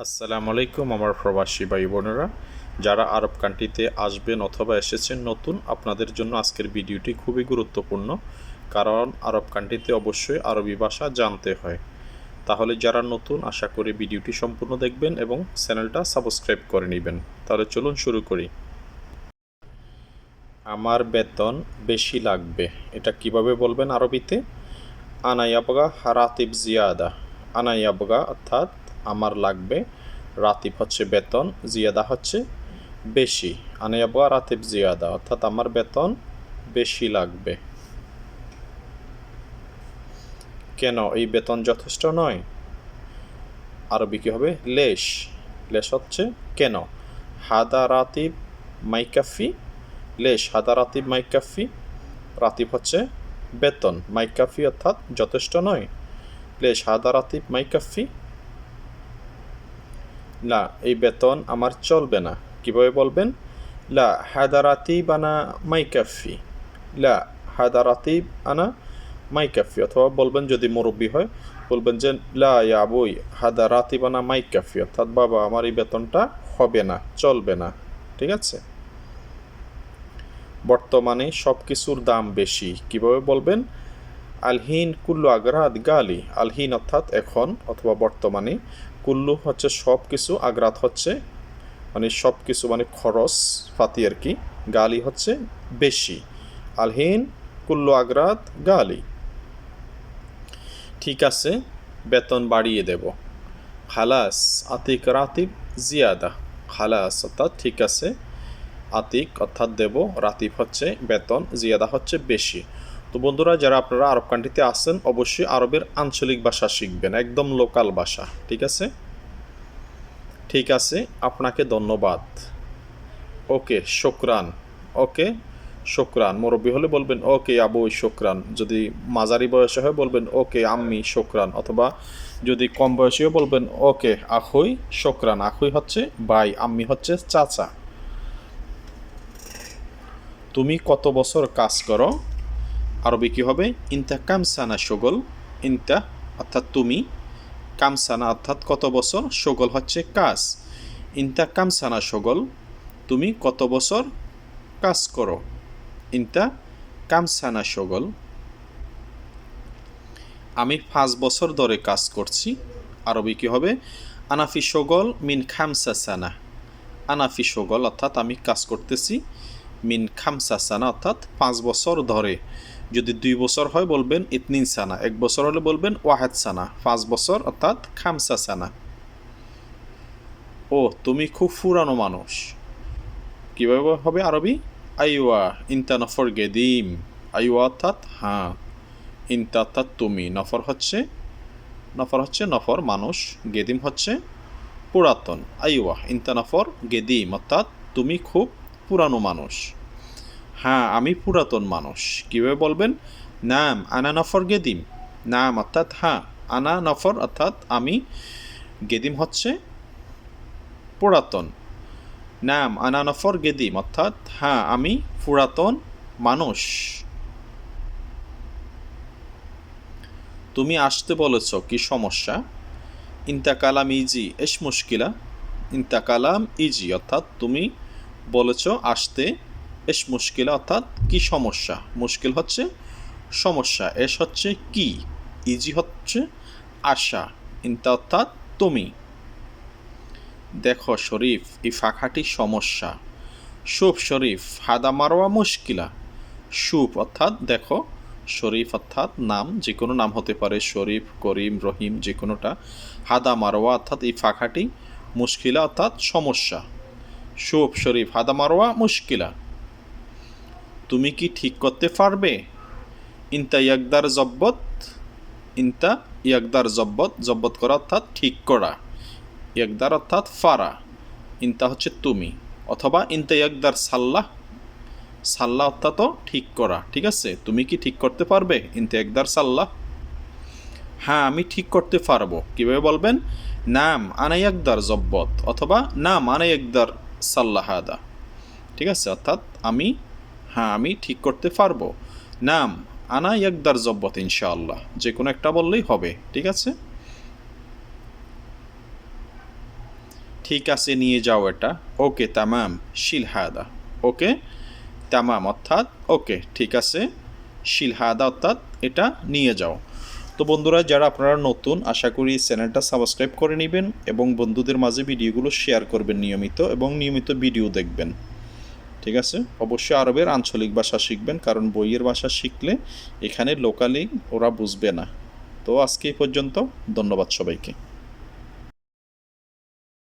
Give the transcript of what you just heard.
আসসালামু আলাইকুম আমার প্রবাসী ভাই বোনেরা। যারা আরব কান্ট্রিতে আসবেন অথবা এসেছেন নতুন, আপনাদের জন্য আজকের ভিডিওটি খুবই গুরুত্বপূর্ণ, কারণ আরব কান্ট্রিতে অবশ্যই আরবি ভাষা জানতে হয়। তাহলে যারা নতুন, আশা করি ভিডিওটি সম্পূর্ণ দেখবেন এবং চ্যানেলটা সাবস্ক্রাইব করে নেবেন। তাহলে চলুন শুরু করি। আমার বেতন বেশি লাগবে, এটা কীভাবে বলবেন আরবিতে? আনায়াবগা হারাতিব জিয়াদা। আনায়াবগা অর্থাৎ আমার লাগবে, রাতিব হচ্ছে বেতন, জিয়াদা হচ্ছে বেশি। আনায়াবগা রাতিব জিয়াদা, অর্থাৎ আমার বেতন বেশি লাগবে। কেন? এই বেতন যথেষ্ট নয়? আরবি কী হবে? লেশ। লেশ হচ্ছে কেন? হাদা রাতিব মাইকাফি। লেশ, হাদা রাতিব মাইকাফি। রাতিব হচ্ছে বেতন। মাইকাফি অর্থাৎ যথেষ্ট নয়। লেশ, হাদা রাতিব মাইকাফি। না এই বেতন আমার চলবে না। কীভাবে বলবেন? লা হাদারাতিব আনা মাইকাফি। লা হাদারাতিব আনা মাইকাফি। অথবা বলবেন যদি মুরব্বী হয়, বলবেন যে, লা ইয়া বই হাদারাতিব আনা মাইকাফি। অর্থাৎ, বাবা, আমার এই বেতনটা হবে না, চলবে না। ঠিক আছে? বর্তমানে সব কিছুর দাম বেশি। কীভাবে বলবেন? আলহিন কুল্লু আগ্রাদ গালি। আলহিন অর্থাৎ এখন অথবা বর্তমানে কুল্লু হচ্ছে সব কিছু আগ্রাত হচ্ছে মানে সব কিছু মানে খরচ, ফাতি আর কি। গালি হচ্ছে বেশি। আলহীন, কুল্লু আগ্রাত গালি। ঠিক আছে, বেতন বাড়িয়ে দেব। খালাস, আতিক রাতিব, জিয়াদা। খালাস, অর্থাৎ ঠিক আছে, আতিক অর্থাৎ দেব, রাতিব হচ্ছে বেতন, জিয়াদা হচ্ছে বেশি। তো বন্ধুরা, যারা আপনারা আরব কান্ট্রিতে আসেন অবশ্যই আরবের আঞ্চলিক ভাষা শিখবেন, একদম লোকাল ভাষা, ঠিক আছে? ঠিক আছে, আপনাকে ধন্যবাদ। ওকে, শুক্রান ওকে, শুক্রান, মুরব্বী হলে বলবেন, ওকে, আবু শুক্রান। যদি মাঝারি বয়সে হয়, বলবেন, ওকে, আম্মি শুক্রান। অথবা যদি কম বয়সীও বলবেন, ওকে, আখুই শুক্রান। আখুই হচ্ছে ভাই, আম্মি হচ্ছে চাচা। তুমি কত বছর কাজ করো? আরবি কী হবে? ইনতা কামসানা সগল ইনতা, অর্থাৎ তুমি। কামসানা অর্থাৎ কত বছর? সগল হচ্ছে কাজ। ইনতা কামসানা সগল তুমি কত বছর? কাজ করো। ইনতা কামসানা সগল আমি পাঁচ বছর ধরে কাজ করছি। আরবি কী হবে? আনাফি সগল মিন খামসা সানা আনাফি সগল অর্থাৎ আমি কাজ করতেছি। মিন খামসা সানা অর্থাৎ পাঁচ বছর ধরে। যদি দুই বছর হয় বলবেন ইতনিন সানা, এক বছর হলে বলবেন ওয়াহেদ সানা, পাঁচ বছর অর্থাৎ খামসা সানা। ও, তুমি খুব পুরানো মানুষ। কীভাবে হবে আরবি? আইওয়া, ইনতা নফর গেদিম। আইওয়া অর্থাৎ হ্যাঁ ইনতা অর্থাৎ তুমি। নফর হচ্ছে নফর হচ্ছে নফর মানুষ, গেদিম হচ্ছে পুরাতন। আইওয়া, ইনতা নফর গেদিম অর্থাৎ তুমি খুব পুরানো মানুষ। হ্যাঁ আমি পুরাতন মানুষ। কীভাবে বলবেন? নাম, আনা নফর গেদিম। নাম অর্থাৎ হ্যাঁ আনা নফর অর্থাৎ আমি, গেদিম হচ্ছে পুরাতন। নাম, আনা নফর গেদিম অর্থাৎ হ্যাঁ আমি পুরাতন মানুষ। তুমি আসতে বলেছ, কি সমস্যা? ইন্তা কালাম ইজি এস মুশকিলা। ইন্তা কালাম ইজি, অর্থাৎ তুমি বলেছ আসতে এস মুশকিলা, অর্থাৎ কি সমস্যা? মুশকিল হচ্ছে সমস্যা। এস হচ্ছে কি? ইজি হচ্ছে আশা। ইন্তা অর্থাৎ তুমি। দেখো শরীফ, এই ফাঁকাটি সমস্যা। সুপ শরীফ, হাদা মারোয়া মুশকিলা। সুপ অর্থাৎ দেখো শরীফ, অর্থাৎ নাম যে কোনো নাম হতে পারে, শরীফ, করিম, রহিম যে কোনোটা হাদা মারোয়া অর্থাৎ এই ফাঁকাটি মুশকিলা, অর্থাৎ সমস্যা। সুপ শরীফ, হাদা মারোয়া মুশকিলা। তুমি কি ঠিক করতে পারবে? ইনতা ইয়াকদার জব্বত, ইনতা ইয়াকদার জব্বত জব্বত করা অর্থাৎ ঠিক করা। ইয়াকদার অর্থাৎ ফারা। ইনতা হচ্ছে তুমি। অথবা ইনতা ইয়াকদার সাল্লাহ। সাল্লাহ অর্থাৎ ঠিক করা। ঠিক আছে? তুমি কি ঠিক করতে পারবে? ইনতা একদার সাল্লাহ। হ্যাঁ আমি ঠিক করতে পারব। কীভাবে বলবেন? নাম আনাইয়াকদার জব্বত অথবা নাম আনাইয়াকদার সাল্লাহাদা ঠিক আছে? অর্থাৎ আমি হ্যাঁ আমি ঠিক করতে পারব। নাম, আনা একদার জব্বত ইনশাআল্লাহ। যে কোনো একটা বললেই হবে, ঠিক আছে? ঠিক আছে, নিয়ে যাও এটা। ওকে, তামাম, শিল হাদা। ওকে? তামাম অর্থাৎ, ওকে, ঠিক আছে। শিল হাদা অর্থাৎ এটা নিয়ে যাও। তো বন্ধুরা, যারা আপনারা নতুন, আশা করি চ্যানেলটা সাবস্ক্রাইব করে নেবেন এবং বন্ধুদের মাঝে ভিডিওগুলো শেয়ার করবেন নিয়মিত এবং নিয়মিত ভিডিও দেখবেন। ঠিক আছে? অবশ্যই আরবের আঞ্চলিক ভাষা শিখবেন, কারণ বইয়ের ভাষা শিখলে এখানে লোকালি ওরা বুঝবে না। তো আজকে এই পর্যন্ত, ধন্যবাদ সবাইকে।